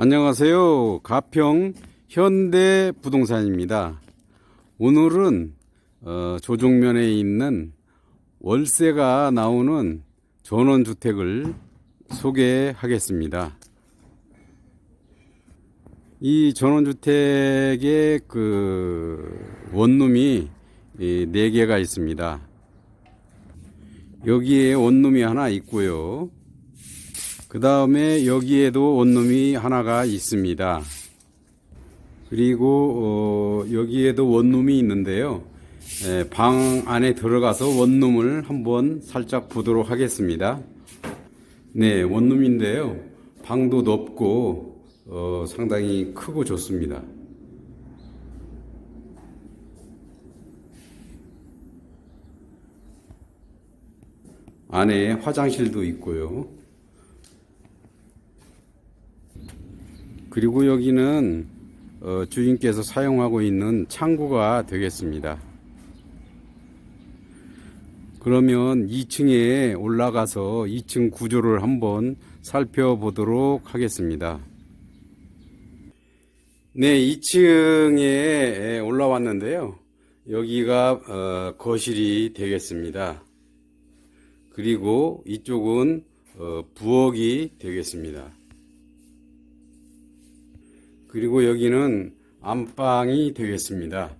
안녕하세요. 가평 현대 부동산입니다. 오늘은 어, 조종면에 있는 월세가 나오는 전원주택을 소개하겠습니다. 이 전원주택의 그 원룸이 이, 네 개가 있습니다. 여기에 원룸이 하나 있고요. 그 다음에 여기에도 원룸이 하나가 있습니다. 그리고 어, 여기에도 원룸이 있는데요. 에, 방 안에 들어가서 원룸을 한번 살짝 보도록 하겠습니다. 네, 원룸인데요. 방도 넓고 어, 상당히 크고 좋습니다. 안에 화장실도 있고요. 그리고 여기는 어, 주인께서 사용하고 있는 창고가 되겠습니다. 그러면 2층에 올라가서 2층 구조를 한번 살펴보도록 하겠습니다. 네, 2층에 올라왔는데요. 여기가 어, 거실이 되겠습니다. 그리고 이쪽은 어, 부엌이 되겠습니다. 그리고 여기는 안방이 되겠습니다.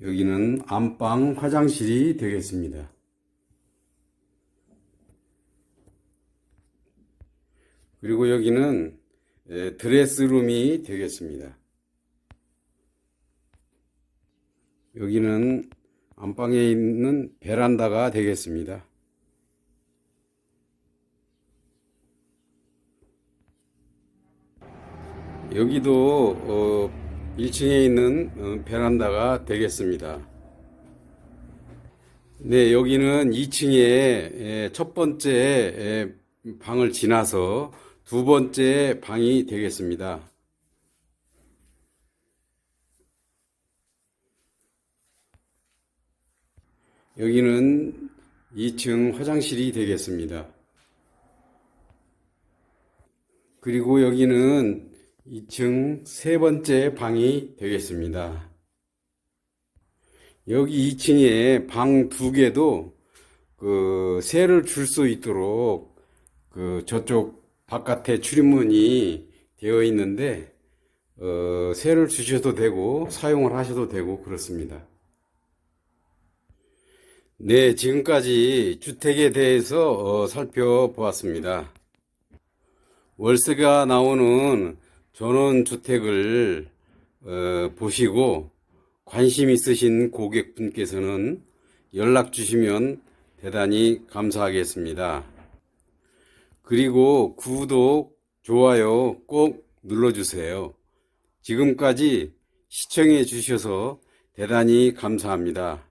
여기는 안방 화장실이 되겠습니다. 그리고 여기는 에, 드레스룸이 되겠습니다. 여기는 안방에 있는 베란다가 되겠습니다. 여기도 어, 1층에 있는 어, 베란다가 되겠습니다. 네, 여기는 2층에 첫 번째 에, 방을 지나서 두 번째 방이 되겠습니다. 여기는 2층 화장실이 되겠습니다. 그리고 여기는 2층 세 번째 방이 되겠습니다. 여기 2층에 방 두 개도 그 새를 줄 수 있도록 그 저쪽 바깥에 출입문이 되어 있는데 어, 새를 주셔도 되고 사용을 하셔도 되고 그렇습니다. 네, 지금까지 주택에 대해서 어, 살펴보았습니다. 월세가 나오는 전원주택을 어, 보시고 관심 있으신 고객분께서는 연락 주시면 대단히 감사하겠습니다. 그리고 구독, 좋아요 꼭 눌러주세요. 지금까지 시청해 주셔서 대단히 감사합니다.